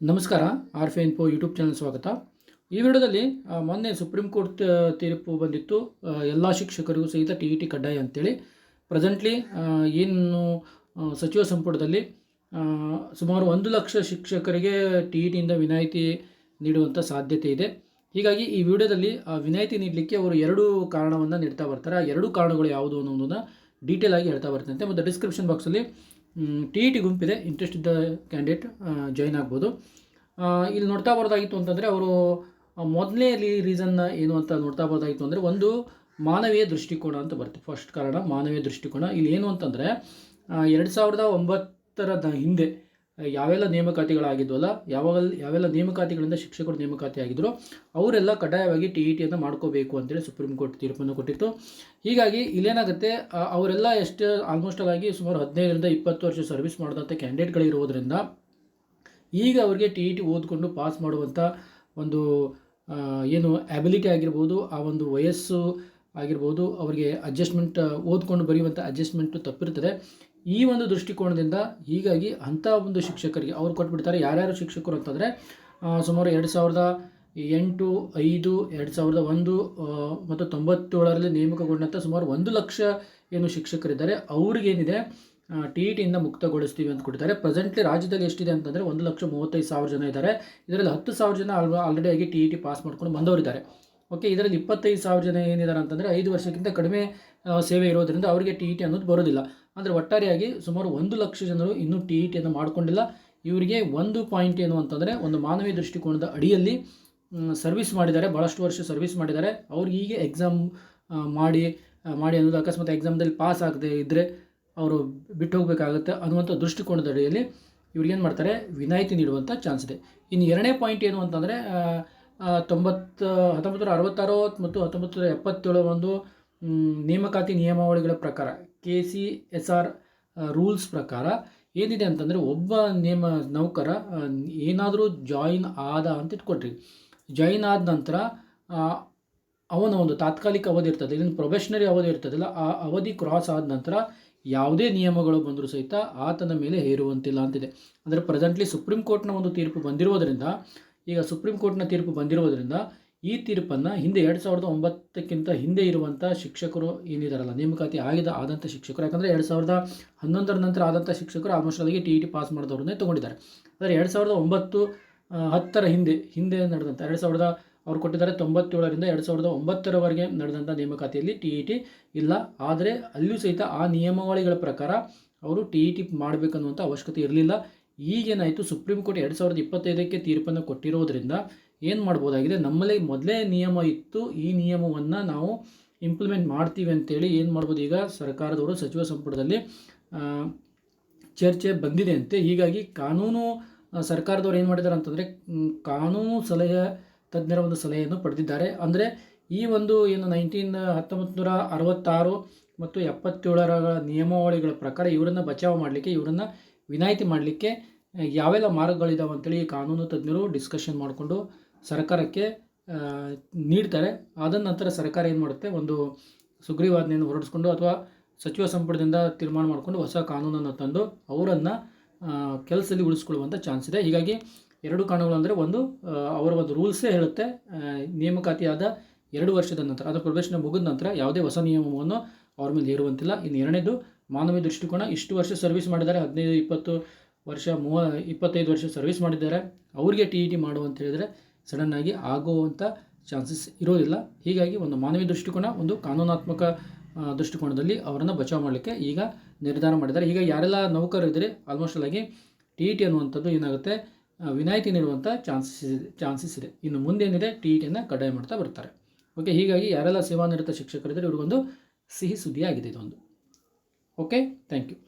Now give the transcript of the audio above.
ನಮಸ್ಕಾರ ಆರ್ ಫೆ info YouTube channel ಸ್ವಾಗತ. ಈ ವಿಡಿಯೋದಲ್ಲಿ ಮೊನ್ನೆ ಸುಪ್ರೀಂ ಕೋರ್ಟ್ ತೀರ್ಪು ಬಂದಿತ್ತು. ಎಲ್ಲ ಶಿಕ್ಷಕರಿಗೂ ಸಹಿತ ಟಿ ಇ ಟಿ ಕಡ್ಡಾಯ ಅಂತೇಳಿ. ಪ್ರೆಸೆಂಟ್ಲಿ ಏನು ಸಚಿವ ಸಂಪುಟದಲ್ಲಿ ಸುಮಾರು ಒಂದು ಲಕ್ಷ ಶಿಕ್ಷಕರಿಗೆ ಟಿ ಇ ಟಿಯಿಂದ ವಿನಾಯಿತಿ ನೀಡುವಂಥ ಸಾಧ್ಯತೆ ಇದೆ. ಹೀಗಾಗಿ ಈ ವಿಡಿಯೋದಲ್ಲಿ ವಿನಾಯಿತಿ ನೀಡಲಿಕ್ಕೆ ಅವರು ಎರಡು ಕಾರಣವನ್ನು ನೀಡ್ತಾ ಬರ್ತಾರೆ. ಆ ಎರಡು ಕಾರಣಗಳು ಯಾವುದು ಅನ್ನೋದನ್ನು ಡೀಟೇಲ್ ಆಗಿ ಹೇಳ್ತಾ ಬರ್ತಂತೆ ಮತ್ತು ಡಿಸ್ಕ್ರಿಪ್ಷನ್ ಬಾಕ್ಸಲ್ಲಿ ಟಿ ಇ ಟಿ ಗುಂಪಿದೆ ಇಂಟ್ರೆಸ್ಟ್ ಇದ್ದ ಕ್ಯಾಂಡಿಡೇಟ್ ಜಾಯ್ನ್ ಆಗ್ಬೋದು. ಇಲ್ಲಿ ನೋಡ್ತಾ ಬರೋದಾಗಿತ್ತು ಅಂತಂದರೆ ಅವರು ಮೊದಲನೇ ರೀಸನ್ನ ಏನು ಅಂತ ನೋಡ್ತಾ ಬರೋದಾಗಿತ್ತು ಅಂದರೆ ಒಂದು ಮಾನವೀಯ ದೃಷ್ಟಿಕೋನ ಅಂತ ಬರುತ್ತೆ. ಫಸ್ಟ್ ಕಾರಣ ಮಾನವೀಯ ದೃಷ್ಟಿಕೋನ. ಇಲ್ಲಿ ಏನು ಅಂತಂದರೆ ಎರಡು ಸಾವಿರದ ಒಂಬತ್ತರ ಹಿಂದೆ ಯಾವೆಲ್ಲ ನೇಮಕಾತಿಗಳಾಗಿದ್ವಲ್ಲ, ಯಾವಾಗ ಯಾವೆಲ್ಲ ನೇಮಕಾತಿಗಳಿಂದ ಶಿಕ್ಷಕರು ನೇಮಕಾತಿ ಆಗಿದ್ರು ಅವರೆಲ್ಲ ಕಡ್ಡಾಯವಾಗಿ ಟಿ ಇ ಟಿಯನ್ನು ಮಾಡ್ಕೋಬೇಕು ಅಂತೇಳಿ ಸುಪ್ರೀಂ ಕೋರ್ಟ್ ತೀರ್ಪನ್ನು ಕೊಟ್ಟಿತ್ತು. ಹೀಗಾಗಿ ಇಲ್ಲೇನಾಗುತ್ತೆ ಅವರೆಲ್ಲ ಎಷ್ಟು ಆಲ್ಮೋಸ್ಟ್ ಆಗಿ ಸುಮಾರು ಹದಿನೈದರಿಂದ ಇಪ್ಪತ್ತು ವರ್ಷ ಸರ್ವಿಸ್ ಮಾಡಿದಂಥ ಕ್ಯಾಂಡಿಡೇಟ್ಗಳಿರೋದ್ರಿಂದ ಈಗ ಅವರಿಗೆ ಟಿ ಇ ಟಿ ಓದ್ಕೊಂಡು ಪಾಸ್ ಮಾಡುವಂಥ ಒಂದು ಏನು ಅಬಿಲಿಟಿ ಆಗಿರ್ಬೋದು, ಆ ಒಂದು ವಯಸ್ಸು ಆಗಿರ್ಬೋದು, ಅವರಿಗೆ ಅಡ್ಜಸ್ಟ್ಮೆಂಟ್ ಓದ್ಕೊಂಡು ಬರೆಯುವಂಥ ಅಡ್ಜಸ್ಟ್ಮೆಂಟು ತಪ್ಪಿರ್ತದೆ. ಈ ಒಂದು ದೃಷ್ಟಿಕೋನದಿಂದ ಹೀಗಾಗಿ ಅಂಥ ಒಂದು ಶಿಕ್ಷಕರಿಗೆ ಅವ್ರು ಕೊಟ್ಬಿಡ್ತಾರೆ. ಯಾರ್ಯಾರು ಶಿಕ್ಷಕರು ಅಂತಂದರೆ ಸುಮಾರು ಎರಡು ಸಾವಿರದ ಎಂಟು, ಐದು, ಎರಡು ಸಾವಿರದ ಒಂದು ಮತ್ತು ತೊಂಬತ್ತೇಳರಲ್ಲಿ ನೇಮಕಗೊಂಡಂಥ ಸುಮಾರು ಒಂದು ಲಕ್ಷ ಏನು ಶಿಕ್ಷಕರಿದ್ದಾರೆ. ಅವ್ರಿಗೇನಿದೆ ಟಿ ಇ ಟಿಯಿಂದ ಮುಕ್ತಗೊಳಿಸ್ತೀವಿ ಅಂತ ಕೊಟ್ಟಿದ್ದಾರೆ. ಪ್ರೆಸೆಂಟ್ಲಿ ರಾಜ್ಯದಲ್ಲಿ ಎಷ್ಟಿದೆ ಅಂತಂದರೆ ಒಂದು ಲಕ್ಷ ಮೂವತ್ತೈದು ಸಾವಿರ ಜನ ಇದ್ದಾರೆ. ಇದರಲ್ಲಿ ಹತ್ತು ಸಾವಿರ ಜನ ಆಲ್ ಆಲ್ರೆಡಿ ಆಗಿ ಟಿ ಇ ಟಿ ಪಾಸ್ ಮಾಡ್ಕೊಂಡು ಬಂದವರಿದ್ದಾರೆ. ಓಕೆ ಇದರಲ್ಲಿ ಇಪ್ಪತ್ತೈದು ಸಾವಿರ ಜನ ಏನಿದ್ದಾರೆ ಅಂತಂದರೆ ಐದು ವರ್ಷಕ್ಕಿಂತ ಕಡಿಮೆ ಸೇವೆ ಇರೋದರಿಂದ ಅವರಿಗೆ ಟಿ ಇ ಟಿ ಅನ್ನೋದು ಬರೋದಿಲ್ಲ. ಅಂದರೆ ಒಟ್ಟಾರೆಯಾಗಿ ಸುಮಾರು ಒಂದು ಲಕ್ಷ ಜನರು ಇನ್ನೂ ಟಿ ಇ ಟಿಯನ್ನು ಮಾಡಿಕೊಂಡಿಲ್ಲ. ಇವರಿಗೆ ಒಂದು ಪಾಯಿಂಟ್ ಏನು ಅಂತಂದರೆ ಒಂದು ಮಾನವೀಯ ದೃಷ್ಟಿಕೋನದ ಅಡಿಯಲ್ಲಿ ಸರ್ವಿಸ್ ಮಾಡಿದ್ದಾರೆ ಭಾಳಷ್ಟು ವರ್ಷ ಸರ್ವಿಸ್ ಮಾಡಿದ್ದಾರೆ. ಅವ್ರಿಗೆ ಹೀಗೆ ಎಕ್ಸಾಮ್ ಮಾಡಿ ಮಾಡಿ ಅನ್ನೋದು ಅಕಸ್ಮಾತ್ ಎಕ್ಸಾಮ್ದಲ್ಲಿ ಪಾಸ್ ಆಗದೆ ಇದ್ದರೆ ಅವರು ಬಿಟ್ಟು ಹೋಗಬೇಕಾಗುತ್ತೆ ಅನ್ನುವಂಥ ದೃಷ್ಟಿಕೋನದ ಅಡಿಯಲ್ಲಿ ಇವ್ರಿಗೇನು ಮಾಡ್ತಾರೆ, ವಿನಾಯಿತಿ ನೀಡುವಂಥ ಚಾನ್ಸ್ ಇದೆ. ಇನ್ನು ಎರಡನೇ ಪಾಯಿಂಟ್ ಏನು ಅಂತಂದರೆ ತೊಂಬತ್ತು ಹತ್ತೊಂಬತ್ತು ನೂರ ಅರವತ್ತಾರು ಮತ್ತು ಹತ್ತೊಂಬತ್ತು ನೂರ ಎಪ್ಪತ್ತೇಳು ಒಂದು ನೇಮಕಾತಿ ನಿಯಮಾವಳಿಗಳ ಪ್ರಕಾರ K C S R rules ಪ್ರಕಾರ ಏನಿದೆ ಅಂತಂದರೆ ಒಬ್ಬ ನೇಮ ನೌಕರ ಏನಾದರೂ ಜಾಯಿನ್ ಆದ ಅಂತ ಇಟ್ಕೊಟ್ರಿ. ಜಾಯಿನ್ ಆದ ನಂತರ ಅವನ ಒಂದು ತಾತ್ಕಾಲಿಕ ಅವಧಿ ಇರ್ತದೆ ಇದನ್ನು ಪ್ರೊಬೆಷನರಿ ಅವಧಿ ಇರ್ತದಲ್ಲ, ಆ ಅವಧಿ ಕ್ರಾಸ್ ಆದ ನಂತರ ಯಾವುದೇ ನಿಯಮಗಳು ಬಂದರೂ ಸಹಿತ ಆತನ ಮೇಲೆ ಹೇರುವಂತಿಲ್ಲ ಅಂತಿದೆ. ಅಂದರೆ ಪ್ರೆಸೆಂಟ್ಲಿ ಸುಪ್ರೀಂ ಕೋರ್ಟ್ನ ಒಂದು ತೀರ್ಪು ಬಂದಿರೋದರಿಂದ, ಈಗ ಸುಪ್ರೀಂ ಕೋರ್ಟ್ನ ತೀರ್ಪು ಬಂದಿರೋದರಿಂದ ಈ ತೀರ್ಪನ್ನು ಹಿಂದೆ ಎರಡು ಸಾವಿರದ ಒಂಬತ್ತಕ್ಕಿಂತ ಹಿಂದೆ ಇರುವಂಥ ಶಿಕ್ಷಕರು ಏನಿದಾರಲ್ಲ, ನೇಮಕಾತಿ ಆಗಿದ ಆದಂಥ ಶಿಕ್ಷಕರು, ಯಾಕಂದರೆ ಎರಡು ಸಾವಿರದ ಹನ್ನೊಂದರ ನಂತರ ಆದಂಥ ಶಿಕ್ಷಕರು ಆಲ್ಮೋಸ್ಟ್ ಅಲ್ಲಿಗೆ ಟಿ ಇ ಟಿ ಪಾಸ್ ಮಾಡಿದವ್ರನ್ನೇ ತೊಗೊಂಡಿದ್ದಾರೆ. ಆದರೆ ಎರಡು ಸಾವಿರದ ಒಂಬತ್ತು ಹತ್ತರ ಹಿಂದೆ ಹಿಂದೆ ನಡೆದಂಥ ಎರಡು ಸಾವಿರದ ಅವ್ರು ಕೊಟ್ಟಿದ್ದಾರೆ ತೊಂಬತ್ತೇಳರಿಂದ ಎರಡು ಸಾವಿರದ ಒಂಬತ್ತರವರೆಗೆ ನಡೆದಂಥ ನೇಮಕಾತಿಯಲ್ಲಿ ಟಿ ಇ ಟಿ ಇಲ್ಲ. ಆದರೆ ಅಲ್ಲಿಯೂ ಸಹಿತ ಆ ನಿಯಮಾವಳಿಗಳ ಪ್ರಕಾರ ಅವರು ಟಿ ಇ ಟಿ ಮಾಡಬೇಕನ್ನುವಂಥ ಅವಶ್ಯಕತೆ ಇರಲಿಲ್ಲ. ಈಗೇನಾಯಿತು, ಸುಪ್ರೀಂ ಕೋರ್ಟ್ ಎರಡು ಸಾವಿರದ ಇಪ್ಪತ್ತೈದಕ್ಕೆ ತೀರ್ಪನ್ನು ಕೊಟ್ಟಿರೋದ್ರಿಂದ ಏನು ಮಾಡ್ಬೋದಾಗಿದೆ? ನಮ್ಮಲ್ಲಿ ಮೊದಲೇ ನಿಯಮ ಇತ್ತು. ಈ ನಿಯಮವನ್ನು ನಾವು ಇಂಪ್ಲಿಮೆಂಟ್ ಮಾಡ್ತೀವಿ ಅಂತೇಳಿ ಏನು ಮಾಡ್ಬೋದು? ಈಗ ಸರ್ಕಾರದವರು ಸಚಿವ ಸಂಪುಟದಲ್ಲಿ ಚರ್ಚೆ ಬಂದಿದೆ ಅಂತೆ. ಹೀಗಾಗಿ ಕಾನೂನು ಸರ್ಕಾರದವರು ಏನು ಮಾಡಿದ್ದಾರೆ ಅಂತಂದರೆ ಕಾನೂನು ಸಲಹೆ, ತಜ್ಞರ ಒಂದು ಸಲಹೆಯನ್ನು ಪಡೆದಿದ್ದಾರೆ. ಅಂದರೆ ಈ ಒಂದು ಏನು ನೈನ್ಟೀನ್ ಹತ್ತೊಂಬತ್ತು ನೂರ ಅರವತ್ತಾರು ಮತ್ತು ಎಪ್ಪತ್ತೇಳರ ನಿಯಮಾವಳಿಗಳ ಪ್ರಕಾರ ಇವರನ್ನು ಬಚಾವ್ ಮಾಡಲಿಕ್ಕೆ, ಇವರನ್ನು ವಿನಾಯಿತಿ ಮಾಡಲಿಕ್ಕೆ ಯಾವೆಲ್ಲ ಮಾರ್ಗಗಳಿದಾವೆ ಅಂತೇಳಿ ಕಾನೂನು ತಜ್ಞರು ಡಿಸ್ಕಷನ್ ಮಾಡಿಕೊಂಡು ಸರ್ಕಾರಕ್ಕೆ ನೀಡ್ತಾರೆ. ಆದ ನಂತರ ಸರ್ಕಾರ ಏನು ಮಾಡುತ್ತೆ? ಒಂದು ಸುಗ್ರೀವಾಜ್ಞೆಯನ್ನು ಹೊರಡಿಸ್ಕೊಂಡು ಅಥವಾ ಸಚಿವ ಸಂಪುಟದಿಂದ ತೀರ್ಮಾನ ಮಾಡಿಕೊಂಡು ಹೊಸ ಕಾನೂನನ್ನು ತಂದು ಅವರನ್ನು ಕೆಲಸದಲ್ಲಿ ಉಳಿಸ್ಕೊಳ್ಳುವಂಥ ಚಾನ್ಸ್ ಇದೆ. ಹೀಗಾಗಿ ಎರಡು ಕಾನೂನುಗಳು ಅಂದರೆ ಒಂದು ಅವರ ಒಂದು ರೂಲ್ಸೇ ಹೇಳುತ್ತೆ ನೇಮಕಾತಿಯಾದ ಎರಡು ವರ್ಷದ ನಂತರ ಅದರ ಪ್ರದರ್ಶನ ಮುಗಿದ ನಂತರ ಯಾವುದೇ ಹೊಸ ನಿಯಮವನ್ನು ಅವ್ರ ಮೇಲೆ ಹೇರುವಂತಿಲ್ಲ. ಇನ್ನು ಎರಡನೇದು, ಮಾನವೀಯ ದೃಷ್ಟಿಕೋನ, ಇಷ್ಟು ವರ್ಷ ಸರ್ವಿಸ್ ಮಾಡಿದ್ದಾರೆ, ಹದಿನೈದು, ಇಪ್ಪತ್ತು ವರ್ಷ, ಮೂವ, ಇಪ್ಪತ್ತೈದು ವರ್ಷ ಸರ್ವಿಸ್ ಮಾಡಿದ್ದಾರೆ. ಅವರಿಗೆ ಟಿ ಇ ಟಿ ಮಾಡು ಅಂತ ಹೇಳಿದರೆ ಸಡನ್ನಾಗಿ ಆಗುವಂಥ ಚಾನ್ಸಸ್ ಇರೋದಿಲ್ಲ. ಹೀಗಾಗಿ ಒಂದು ಮಾನವೀಯ ದೃಷ್ಟಿಕೋನ, ಒಂದು ಕಾನೂನಾತ್ಮಕ ದೃಷ್ಟಿಕೋನದಲ್ಲಿ ಅವರನ್ನು ಬಚಾವ್ ಮಾಡಲಿಕ್ಕೆ ಈಗ ನಿರ್ಧಾರ ಮಾಡಿದ್ದಾರೆ. ಈಗ ಯಾರೆಲ್ಲ ನೌಕರರು ಇದ್ದರೆ ಆಲ್ಮೋಸ್ಟ್ ಆಗಿ ಟಿ ಇ ಟಿ ಅನ್ನುವಂಥದ್ದು ಏನಾಗುತ್ತೆ ವಿನಾಯಿತಿ ನೀಡುವಂಥ ಚಾನ್ಸಸ್ ಚಾನ್ಸಸ್ ಇದೆ. ಇನ್ನು ಮುಂದೇನಿದೆ ಟಿ ಇ ಟಿಯನ್ನು ಕಡ್ಡಾಯ ಮಾಡ್ತಾ ಬರ್ತಾರೆ. ಓಕೆ ಹೀಗಾಗಿ ಯಾರೆಲ್ಲ ಸೇವಾನಿರತ ಶಿಕ್ಷಕರಿದ್ದರೆ, ಇವ್ರಿಗೊಂದು ಸಿಹಿ ಸುದ್ದಿ ಆಗಿದೆ ಇದೊಂದು. Okay thank you